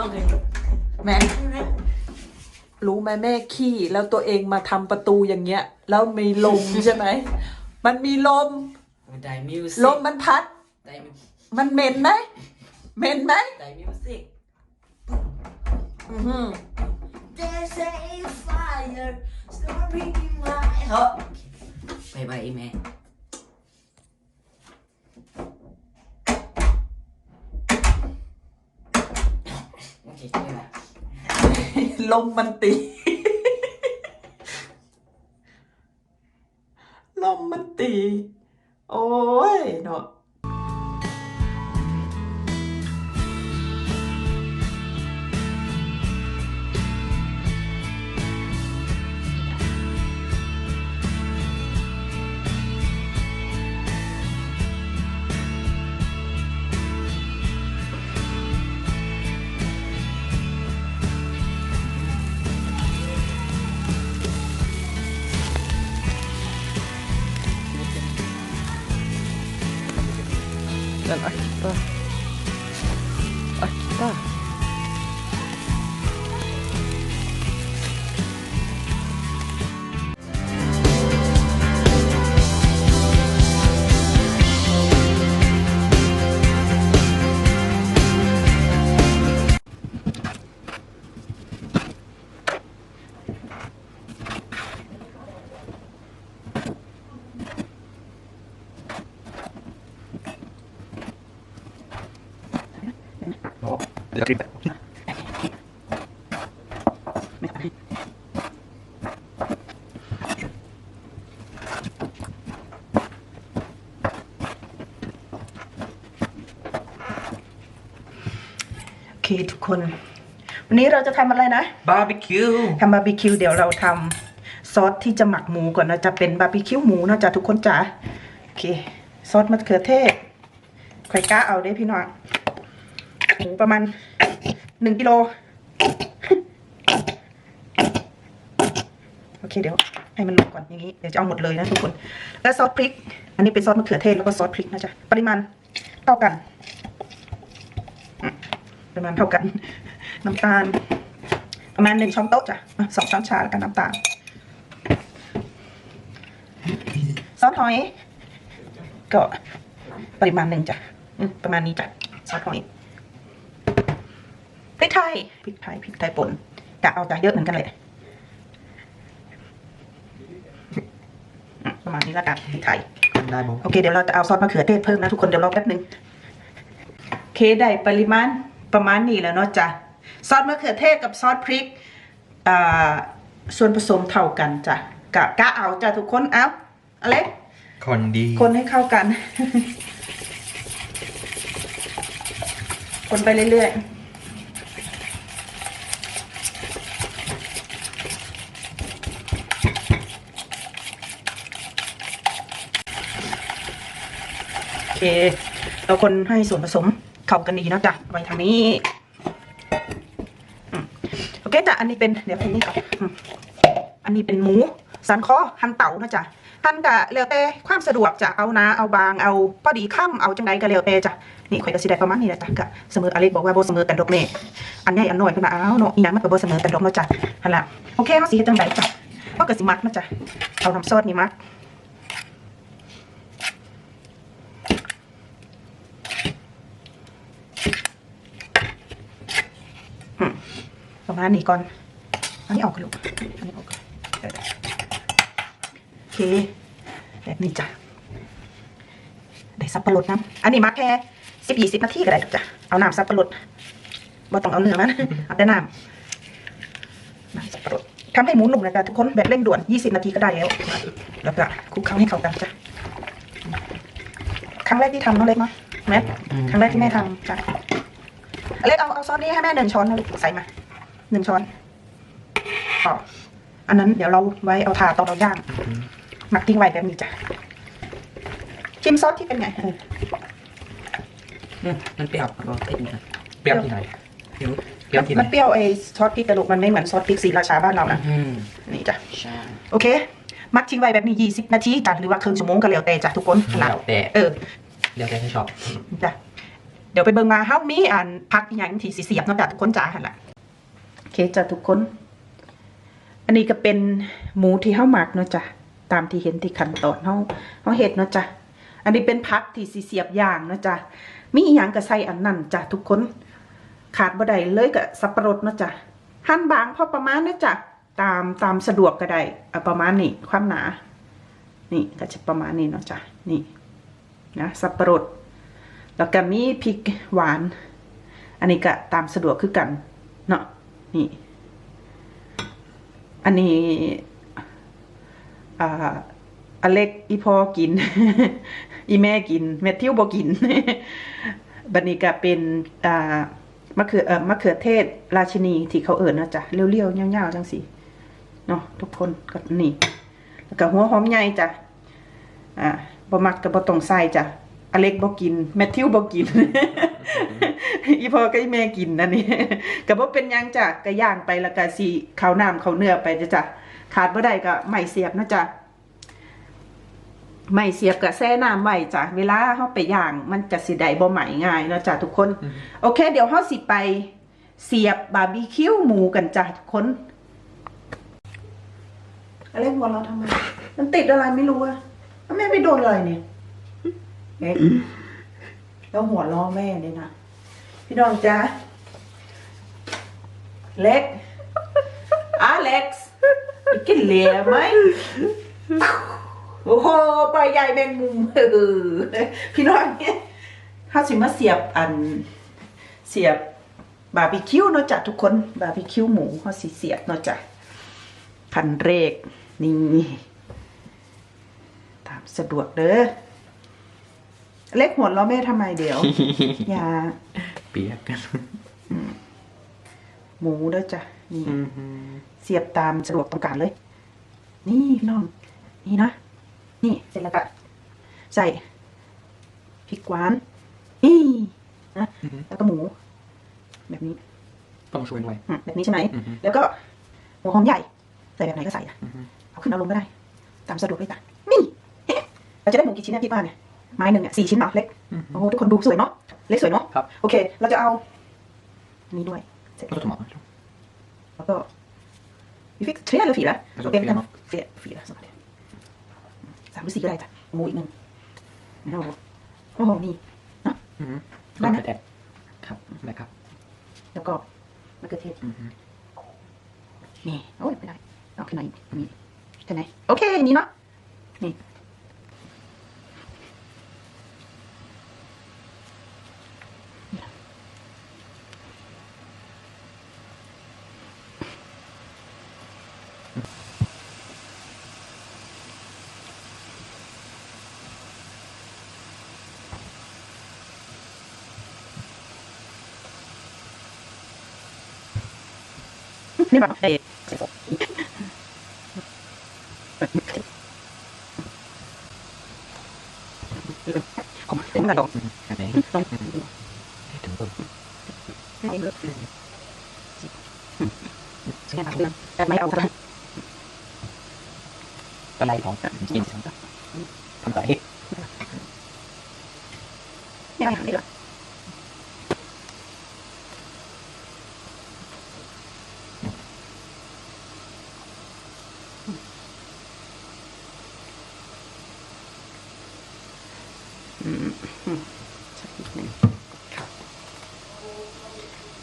ร้องเพลงแม่รู้ไหมแม่ขี้แล้วตัวเองมาทำประตูอย่างเงี้ย แล้วมีลม ใช่ไหม มันมีลม ได้มิวสิลมมันพัด ได้มิวมันเหม็นไหมเหม็นไหมได้มิวสิก อื้อหือ There's a fire starting in my heart ไปไปแม่ โอเคไปละลมมันตี ลมมันตี โอ้ยเนาะ jag klipper. โอเคทุกคน วันนี้เราจะทำอะไรนะ Barbecue! ทำบาร์บีคิวเดี๋ยวเราทำซอสที่จะหมักหมูก่อนนะจะเป็นบาร์บีคิวหมูนะจ๊ะทุกคนจ๋าโอเค ซอสมะเขือเทศใครกล้าเอาได้พี่น้อง หมูประมาณหนึ่งกิโลโอเคเดี๋ยวให้มันลงก่อนอย่างนี้เดี๋ยวจะเอาหมดเลยนะทุกคน แล้วซอสพริก อันนี้เป็นซอสมะเขือเทศแล้วก็ซอสพริกนะจ๊ะปริมาณเท่ากันปริมาณเท่ากัน น้ำตาล ประมาณหนึ่งช้อนโต๊ะจ้ะสองช้อนชาแล้วกันน้ำตาลซอสหอยก็ปริมาณหนึ่งจ้ะประมาณนี้จ้ะซอสหอย พริกไทยพริกไทยพริกไทยป่นกะเอาจ้ะเยอะเหมือนกันเลยอืมประมาณนี้แล้วกันพริกไทยได้บุ๊โอเคเดี๋ยวเราจะเอาซอสมะเขือเทศเพิ่มนะทุกคนเดี๋ยวรอแป๊บหนึ่งโอเคได้ปริมาณประมาณนี้แล้วเนาะจ้ะซอสมะเขือเทศกับซอสพริกอ่าส่วนผสมเท่ากันจ้ะกะกะเอาจ้ะทุกคนเอาอะไรคนดี คนให้เข้ากัน คนไปเรื่อยๆ เคเราคนให้ส่วนผสมเข้ากันดีนะจ้ะไว้ทางนี้โอเคจ้ะอันนี้เป็นเดี๋ยวอันนี้ก่อนอันนี้เป็นหมูสันคอหั่นเต่านะจ๊ะหั่นกะแล้วแต่ความสะดวกจะเอานาเอาบางเอาพอดีข้ามเอาจังใดก็แล้วแต่จ้ะนี่ข่อยก็สิได้ประมาณนี้แหละจ้ะกะเสมออเล็กบอกว่าโบเสมอกันดอกแม่อันใหญ่อันน้อยเพิ่นว่าอ้าวเนาะอีหยังมันก็โบเสมอกันดอกเนาะจ้ะหั่นล่ะโอเคเฮาสิเฮ็ดจังไดจ้ะเฮาก็สิมักนะจ้ะเอาน้ำซอสนี่มัก ประมาณนี้ก่อนอันนี้ออกกันลูกอันนี้ออกก่อนเออโอเคแบบนี้จ้ะได้สับปะรดน้ำอันนี้มาแค่สิบยี่สิบนาทีก็ได้จ้ะเอาน้ำสับปะรดบ่ต้องเอาเนื้อมันเอาแต่น้ำน้ำสับปะรดทำให้หมูหนุ่มนะจ๊ะทุกคนแบบเร่งด่วนยี่สิบนาทีก็ได้แล้ว แล้วก็คลุกเคล้าให้เข้ากันจ้ะครั้งแรกที่ทำน้องเล็กเนาะแม่ครั้งแรกที่แม่ทำจ้ะเล็กเอาเอาซอสนี้ให้แม่หนึ่งช้อนนะลูกใส่มา หนึ่งช้อนพออันนั้นเดี๋ยวเราไว้เอาถาตอนเราย่าง หมักทิ้งไว้แบบนี้จ้ะชิมซอสที่เป็นไงเอออืมมันเปรี้ยวบอกเผ็ดหน่อยเปรี้ยวที่ไหนเปรี้ยวเปรี้ยวที่ไหนมันเปรี้ยวไอ้ซอสพริกกระดูกมันไม่เหมือนซอสพริกสีราชาบ้านเรานะอืมนี่จ้ะใช่โอเค มักทิ้งไว้แบบนี้ยี่สิบนาทีจ้ะหรือว่าครึ่งชั่วโมงก็แล้วแต่จ้ะทุกคนแล้วแต่เออเดี๋ยวแกจะชอบจ้ะเดี๋ยวไปเบิ่งมาเฮามีอันพักอหย่างที่สิเสียบเนาะจ้ะทุกคนจ้าหั่นล่ะโอ เคจ้ะทุกคน อันนี้ก็เป็นหมูที่เฮาหมักเนาะจ้ะตามที่เห็นที่ขั้นตอนเฮาเฮาเฮ็ดเนาะจ้ะอันนี้เป็นพักที่สิเสียบย่างเนาะจ้ะมีอีหยังก็ใส่อันนั้นจ้ะทุกคน ขาดบ่ได้เลยก็สับปะรดเนาะจ้ะหั่นบางพอประมาณเนาะจ้ะตามตามสะดวกก็ได้เอาประมาณนี้ความหนา นี่ก็จะประมาณนี้เนาะจ้ะนี่นะสับปะรด แล้วก็มีพริกหวาน อันนี้ก็ตามสะดวกคือกันเนาะ นี่ อันนี้อ่าอเล็กอีพอกิน อีแม่กิน แมทธิวบ่กิน บันนี้ก็เป็นอ่ามะเขือเอ่อมะเขือเทศราชินีที่เขาเอิ่นะจ้ะเรียวๆเงาวๆจังสิเนาะทุกคนก็นี่แล้วก็หัวหอมใหญ่จ้ะอ่าบ่มักก็บ่ต้องใส่จ้ะ อเล็กบ่กิน แมทธิวบ่กิน อีพ่อกับอีแม่กินนั่นนี่ก็บ่เป็นหยังจ้ะก็ย่างไปแล้วก็สิข้าวน้ำข้าวเนื้อไปจ้ะจ้ะขาดบ่ได้ก็ไม่เสียบเนาะจ้ะไม่เสียบก็แช่น้ำไว้จ้ะเวลาเฮาไปย่างมันจะสิได้บ่ไหมง่ายเนาะจ้ะทุกคน โอเค เดี๋ยวเฮาสิไป เสียบบาร์บีคิวหมูกันจ้ะทุกคนอะไรหัวเราะทำไมมันติดอะไรไม่รู้อะแล้วแม่ไปโดนอะไรเนี่ย เอ๊ะแล้วหัวล้อแม่เนี่ยนะ พี่น้องจ้าเล็กอเล็กซ์กินเหลียไหมโอ้โหปลาใหญ่แมงมุมเออพี่น้องเนี่ยถ้าสิมาเสียบอันเสียบบาร์บีคิวเนาะจ้ะทุกคนบาร์บีคิวหมูเขาสิเสียบเนาะจ้ะพันเรกนี่ตามสะดวกเด้อ เล็กหัวเราะแม่ทำไมเดี๋ยว อย่าเปียกกันหมูเด้อจ้ะนี่เสียบตามสะดวกต้องการเลย นี่พี่น้อง นี่นะ นี่เสร็จแล้วก็ใส่พริกหวาน นี่นะอือฮึแล้วก็หมู แบบนี้ ต้องช่วยด้วยอืมแบบนี้ใช่ไหมอือฮึแล้วก็หัวหอมใหญ่ ใส่แบบไหนก็ใส่อะอือฮึเอาขึ้นเอาลงก็ได้ ตามสะดวกเลยจ้ะนี่เฮ้เราจะได้หมูกี่ชิ้นนะพี่ป้าเนี่ย ไม้หนึ่งเนี่ยสี่ชิ้นเนาะเล็กอือฮึโอ้โหทุกคนดูสวยเนาะเล็กสวยเนาะครับโอเค เราจะเอาอันนี้ด้วยเสร็จแล้วก็ถมอแล้วก็ vi fick tre eller fyra? Jag tror En kan fyra. ha fyra, fyra sådana där. สามหรือสี่ก็ได้จ้ะหมูอีกหนึ่งโอ้โหโอ้โหนี่อือฮึได้ไหมแตะครับได้ครับ แล้วก็มะเขือเทศอือฮึนี่โอ้ยไม่ได้เอาขึ้นมาอีกนี่ใช่ไหมโอเคนี่เนาะนี่ นี่แบบเอ๊ะผมผมกระโดดอืมอันไหน ลอง ให้ถึงเพิ่ม ให้เลือกใช่ไหมครับแต่ไม่เอาครับ ก็ไล่ของกินทำต่อให้ ไม่เอาไม่เอา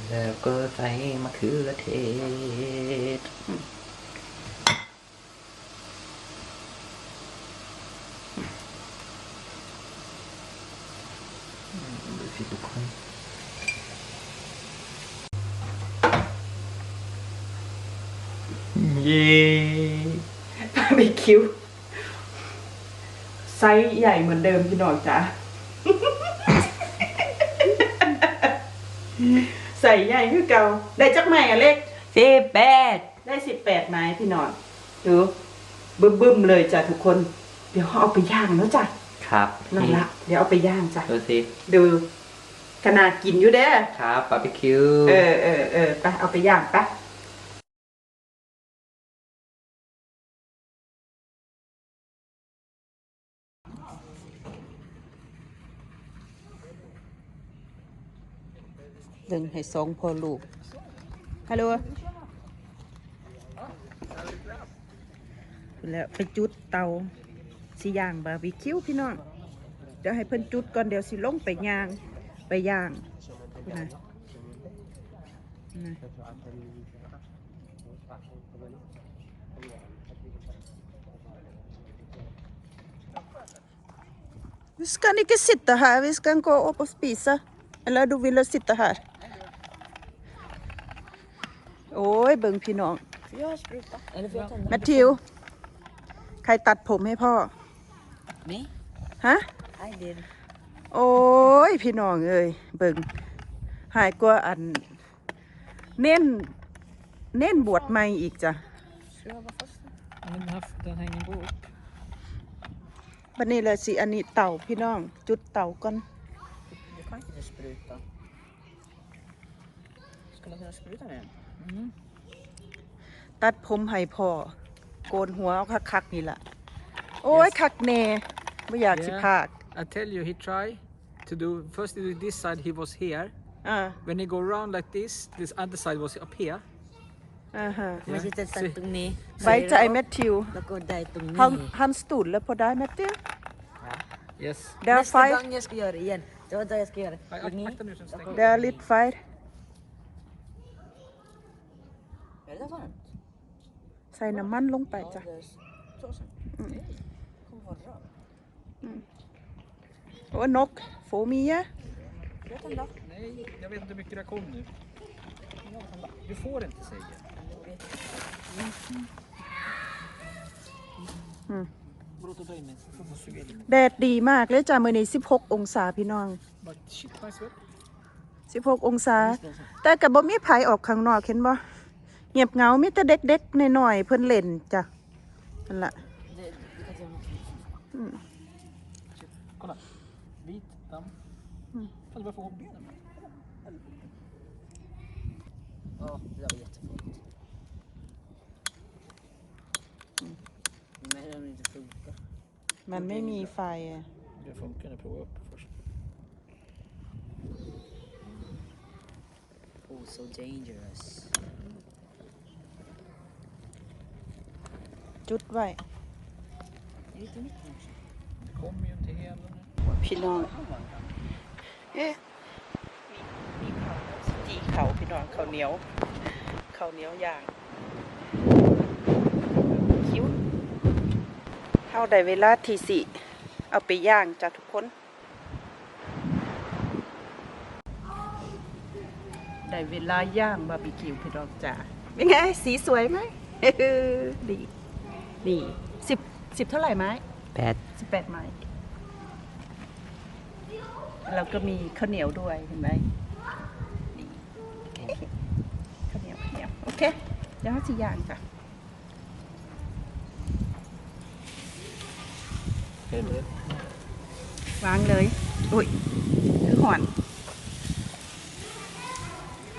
แล้วก็ใส่มะเขือเทศ อืมดูสิทุกคนเย้บาร์บีคิวไซส์ใหญ่เหมือนเดิมพี่น้องจ้ะใส่ใหญ่คือเก่าได้จักไม้อะเล็กสิบแปดได้สิบแปดไม้พี่นอนดูบึ้มบึ้มๆเลยจ้ะทุกคน เดี๋ยวเขาเอาไปย่างแล้วจ้ะ ครับนั่นละเดี๋ยวเอาไปย่างจ้ะดูสิดูขนาดกินอยู่เด้อครับบาร์บีคิวเออเออเออไปเอาไปย่างไปเดินให้สองพ่อลูก ฮัลโหลแล้วไปจุดเตา สิย่างบาร์บีคิวพี่น้องเดี๋ยวให้เพิ่นจุดก่อนเดี๋ยวสิลงไปย่าง ไปย่างนะนะ Vi ska inte sitta här, vi ska gå upp och spisa. Eller du vill sitta här? โอ้ยเบิ่งพี่น้อง Får jag spruta? Eller får jag tända? แมทธิว ใครตัดผมให้พ่อ Nej, ฮะ I did. โอ้ย พี่น้องเอ้ยเบิ่งหายกว่าอัน เน้น เน้นบวชใหม่อีกจ้ะ Ska jag vara först? Den, här, den hänger på upp. บันนี้เลยสิ อันนี้เต่าพี่น้อง จุดเต่าก่อน Du kan inte spruta. Skulle jag kunna spruta med den? ตัดผมให้พ่อ โกนหัวเอาคักๆนี่ล่ะ โอ้ย คักแน่ไม่อยากสิ Yeah. พาก I tell you, he tried to do first to do this side. He was here. อ่า When he go around like this, this other side was up here. อ่าฮะ Man sitter se. satt tungni. ไว้ใจแมทธิว Då går det tungni. ฮันฮันสตูดแล้วพอได้แมทธิว Yes. เดี๋ยวไฟ Nästa gång jag ska göra det igen. Det var det jag ska göra. Aj, aj, Tungni. akta nu så stänger เดี๋ยวลิดไฟ Är det där varmt? ใส่น้ำมันลงไปจ้ะ det är så sen. Det kommer vara bra. โอ้นกโฟมีอะ Får jag tända? Nej, jag vet inte hur mycket det kom nu. Du får inte säga. Mm. Låt oss dra in mig. Får man suga in mig. แดดดีมากเลยจ้ะมื้อนี้16 องศาพี่น้อง Bara, shit, nice väl? 16 องศา แต่ก็บ่มีไผออกข้างนอกเห็นบ่เงียบเหงามีแต่เด็กๆน้อยๆเพิ่นเล่นจ้ะนั่นล่ะ Det, du kan se om Kolla. Vit damm. Fan, du börjar få ihop benen. Ja, det där var jättefint. Men om det inte funkar. มันไม่มีไฟอะ Det funkar, jag provar upp först. Oh, so dangerous. จุดไว้ พี่น้องเอ๊ะมีมีข้าวจีเขาพี่น้องข้าวเหนียวข้าวเหนียวย่างคิ้วเข้าไดเวลาที่สิเอาไปย่างจ้ะทุกคนได้เวลาย่างบาร์บีคิวพี่น้องจ้าเป็นไงสีสวยไหมดีดีสิบ สิบเท่าไหร่ไหม Pät. สิบแปดไม้ แล้วก็มีข้าวเหนียวด้วยเห็นไหมนี่ข้าวเหนียวข้าวเหนียวโอเคเดี๋ยวเราจะย่างจ้ะ Helvete. วางเลยอุ้ยคือห่อน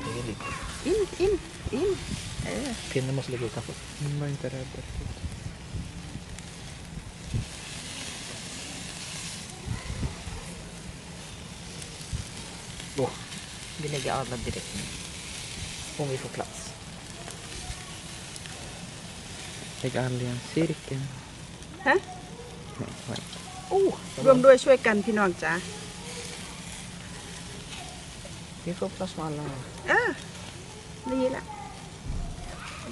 Det är lite. อินอินอินเออ Pinnen måste ligga utanför. Mm, var inte rädd. Riktigt. Åh, vi lägger alla direkt nu. Om vi får plats. Lägg alla i en cirkel. ฮะ Nej, nej. อู้รวมด้วยช่วยกันพี่น้องจ้า Vi får plats med alla. เออดีละ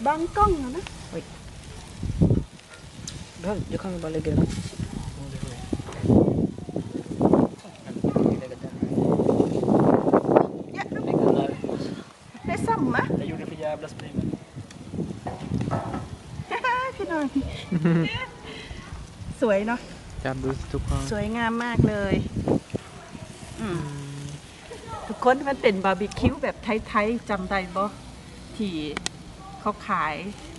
บังกล้องอะนะ Behöver- Du kan väl bara lägga den här. Ja, det får vi. Vi lägger den här. เนี่ย Lägg den där. ได้ซ้ำมะ Jag gjorde för jävla spring. พี่น้อง สวยเนาะ Jävla tog han. สวยงามมากเลยอืมทุกคนมันเป็นบาร์บีคิวแบบไทยๆจำได้บ่ที่เขาขาย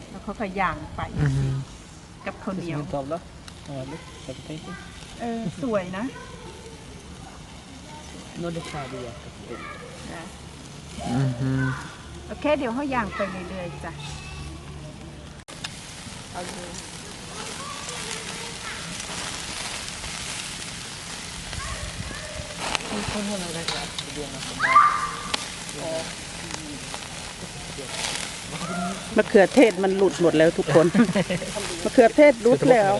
แล้วเขาก็ย่างไป Mhm. กับข้าวเหนียว Som en tavla. Härligt. Jag tänkte. เออสวยนะ Nu är det färdighjärtat. นะ Mhm. โอเค เดี๋ยวเขาย่างไปเรื่อยๆจ้ะเอาดู Vi får hålla det där. Det blir något som bara- มะเขือเทศมันหลุดหมดแล้วทุกคน มะเขือเทศหลุดแล้ว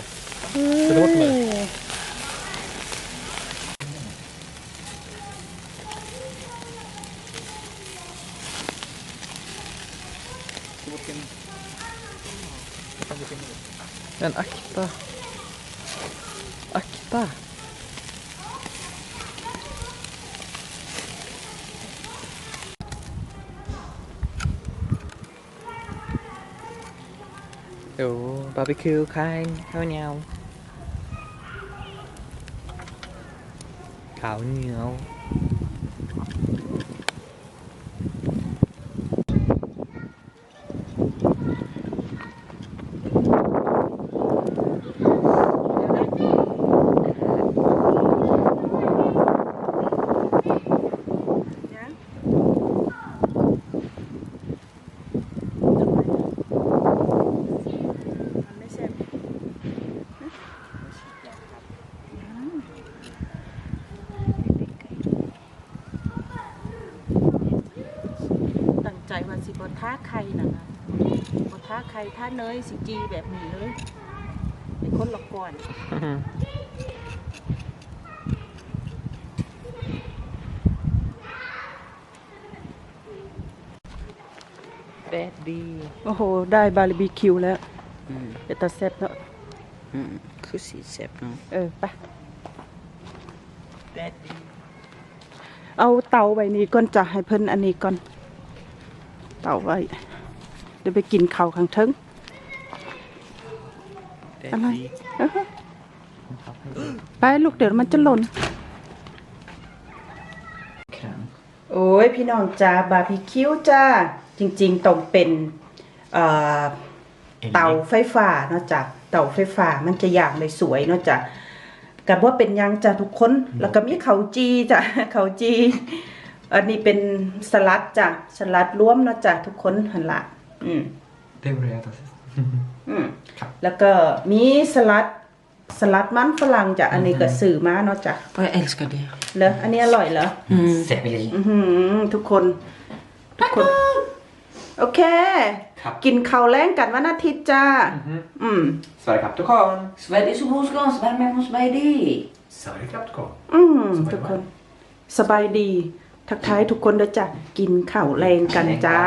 Sätt bort den där. Men akta. Akta. Jo, barbecue khai theo nhau. Khảo nhiều. บท้าใครนะนะบท้าใครท้าเนยสิจีแบบนี้เลยเป็นคนละก่อน Daddy. โอ้โห ได้บาร์บีคิวแล้วเดี๋ยวตาเซ็ตเนาะคือสีเจ็บเนาะ เออ ไป Daddy. เอาเตาไว้นี้ก่อนจะให้เพิ่นอันนี้ก่อนาไว้ เดี๋ยวไปกินข้าวข้างเทิงอะไร Daddy. เออไปลูกเดี๋ยวมันจะหล่น Kram. โอ้ยพี่น้องจ้าบาร์บีคิวจ้า จริงๆต้องเป็นเอ่อเตาไฟฟ้าเนาะจ้ะเตาไฟฟ้ามันจะย่างได้สวยเนาะจ้ะกับว่าเป็นหยังจ้ะทุกคน แล้วก็มีเขาวจีจ้ะเขาวจี อันนี้เป็นสลัดจ้ะสลัดรวมเนาะจ้ะทุกคนหันละอืม Det borde jag äta sist. อืมแล้วก็มีสลัดสลัดมันฝรั่งจ้ะอันนี้ก็สื่อมาเนาะจ้ะ Och jag älskar det. เหรออันนี้อร่อยเหรอ Mm. Selleri. อื้อหือทุกคน ทุกคน โอเค ครับ กินข้าวแรงกันวันอาทิตย์จ้า อืม Sverigekaptekan. Sveriges husgås, värme hos Baidi. Sverigekaptekan. อืม ทุกคน สบายดี ทักทายทุกคนเด้อจ้ะกินข้าวแรงกันจ้า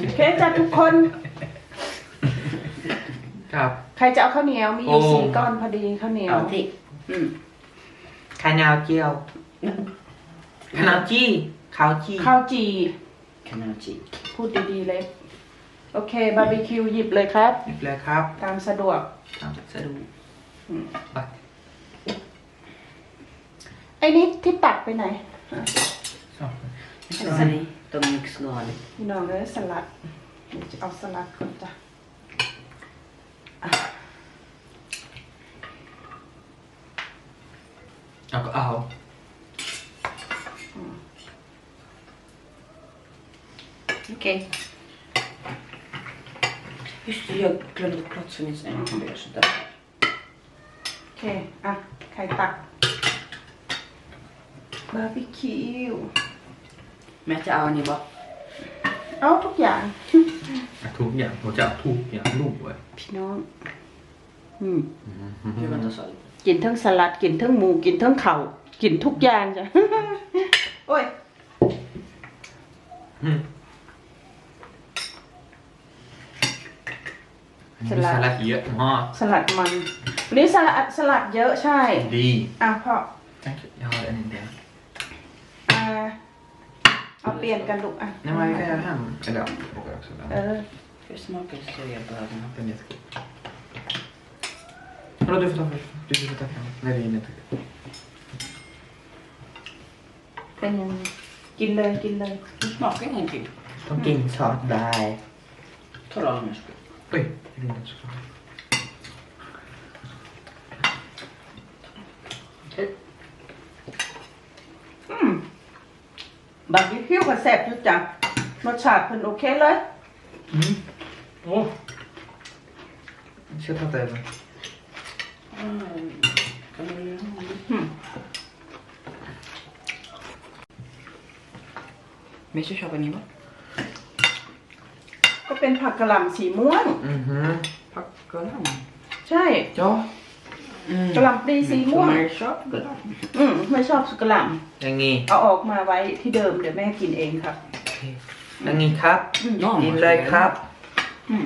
โอเคจ้ะทุกคน ครับ ใครจะเอาข้าวเหนียวมีอยู่โอ้สี่ก้อนพอดีข้าวเหนียว Alltid. อื มข้าวเหนียวเจียวข้าวเหนียวจีข้าวจีข้าวจี Kanalchi. พูดดีๆเลย โอเค บาร์บีคิวหยิบเลยครับ หยิบเลยครับตามสะดวก ตามสะดวกอืมไปไอ้นี่ที่ตักไปไหน Sorry, de gick skalet. พี่น้องเลยสลัดเดี๋ยวจะเอาสลัดก่อนจ้ะอะ แล้วก็เอา Okej. Just det, jag glömde platsen i sängen. Jag gör sådär. โอเคอะใครตักบาร์บีคิว Men jag tar Annie bara. เอาทุกอย่างทุกอย่างผมจะเอาทุกอย่างลูกไว้พี่น้อง อืม Du väntar så. กินทั้งสลัดกินทั้งหมูกินทั้งเข่ากินทุกอย่างจ้ะ โอ้ยสลัดสลัดเยอะมากสลัดมันวันนี้สลัดสลัดเยอะใช่ ดีอะพ่อ Tack, jag har en idé. อ่าเอาเปลี่ยนกันลูกอะ Nej, men vi kan göra hem. Eller ja, jag åker också. เออ Ska vi smaka sojabönorna? Den är jättegod. Vadå, du får ta först. Du får ta fram. Nej, det är jättegod. เป็นยังไงกินเลยกินเลย Det smakar ingenting. De kan ta där. Tar alla med skål. Oj, jag glömde att skala. บาร์บีคิวก็แซ่บอยู่จ้ะรสชาติเพิ่นโอเคเลย Mm. Åh, Kött har det. ไม่ ใช่ชอบอันนี้ปะก็เป็นผักกระหล่ำสีม่วง Mhm. ผักกระหล่ใช่ำจ้ะอืมกะหล่ำปลีสีม่วง ไม่ชอบกระหล่อืมไม่ชอบกระหล่ำอย่างงี้ำเอาออกมาไว้ที่เดิมเดี๋ยวแม่กินเองครับ อย่างงี้ครับ น้องกินเลยครับ อืม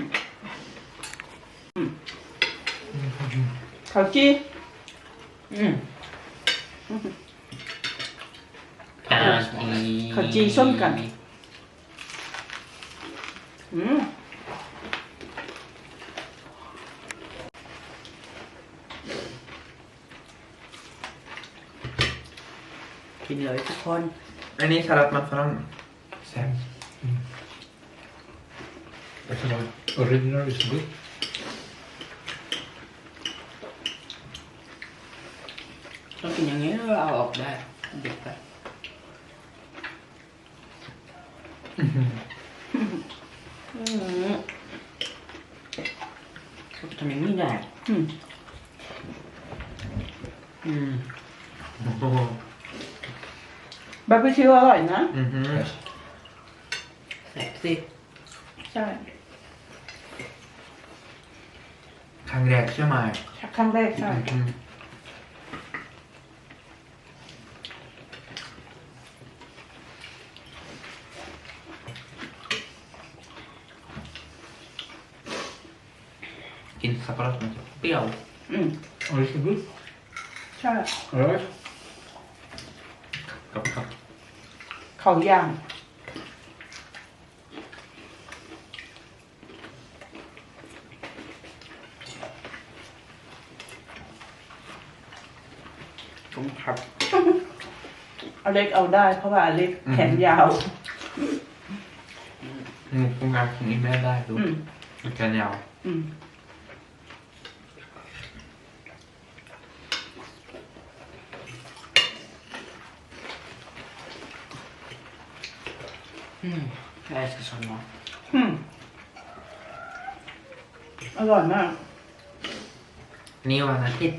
ข้าวจีอืมข้าวจีส้มกัน อืมกินเลยทุกคน อันนี้สลัดมันฝรั่ง sen. Mm. The kind of original is good. ต้องกิน อย่างนี้แล้วเอาออกได้เด็ดไปอืมทำอย่างนี้ได้อืมอืมบาร์บีคิวอร่อยนะ อือฮึ Yes. แซ่บสิใช่ครั้งแรกใช่ไหมครั้งแรกใช่ อืมกินสับปะรดมันจะเป รี้ยวอืม Oh, this is good. ใช่ All right. กับกับเขาย่างผมครับอเล็กเอาได้ เพราะว่าอเล็กแขนยาว อืมคุณงานของอีแม่ได้ดูอืมมันแค่ยาว อืม อืม jag älskar sådana อืมอร่อยมาก นี่วันอาทิตย์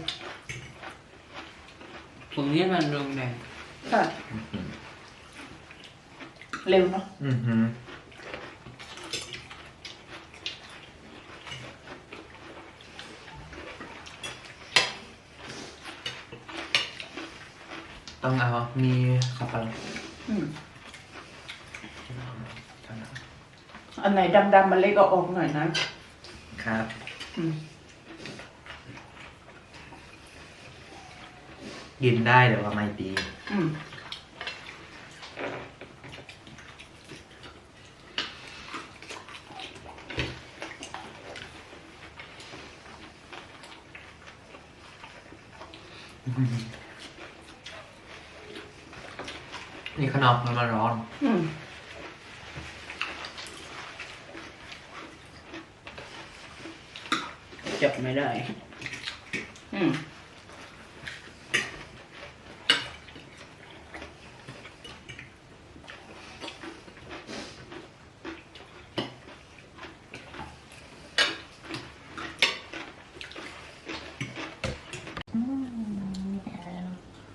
ผมเรียนมันโรงแรมใช่เร็วเนาะอือฮึต้องเอา มีสับปะรดอืม อันไหนดำๆมันเล็กเอาออกหน่อยนะครับ อืมกินได้แต่ว่าไม่ดี อืมนี่ขนมมันมาร้อน อืม จับไม่ได้ อืม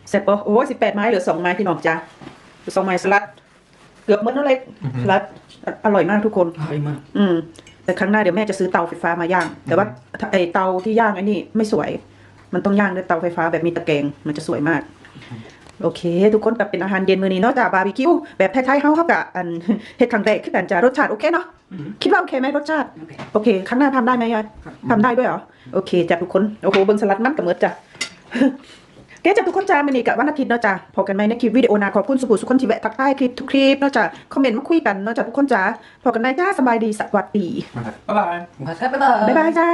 เสร็จปะโอ้สิบแปดไม้เหลือสองไม้พี่น้องจ้าเหลือสองไม้สลัด เกือบหมดแล้วเล็กสลัดออร่อยมากทุกคน อร่อยมาก อืม แต่ครั้งหน้าเดี๋ยวแม่จะซื้อเตาไฟฟ้ามาย่าง แต่ว่าถ้าไอเตาที่ย่างไอ้นี่ไม่สวย มันต้องย่างด้วยเตาไฟฟ้าแบบมีตะแกรงมันจะสวยมาก โอเค ทุกคนแบบเป็นอาหารเย็นมื้อนี้เนาะจ้าบาร์บีคิวแบบไทยๆเฮาเฮากับอันเฮ็ดครั้งแรกคือกันจ้ารสชาติโอเคเนาะคิดว่าโอเคไหมรสชาติโอเคโอเคครั้งหน้าทำได้ไหมยายทำได้ด้วยเหรอโอเคจ้ะทุกคนโอ้โหเบิ้งสลัดมันกับเมิดจ้ะ เก๋จ้ะทุกคนจ้ามันนี่กับวันอาทิตย์เนาะจ้ะพอกันไหมในคลิปวิดีโอหนาขอบคุณสุขุสุขคนที่แวะทักทายคลิปทุกคลิปเนาะจ้ะคอมเมนต์มาคุยกันเนาะจ้ะทุกคนจ้าพอกันไหมจ้าสบายดีสวัสดีบ๊ายบายมาครับบ๊ายบายบ๊ายบายจ้า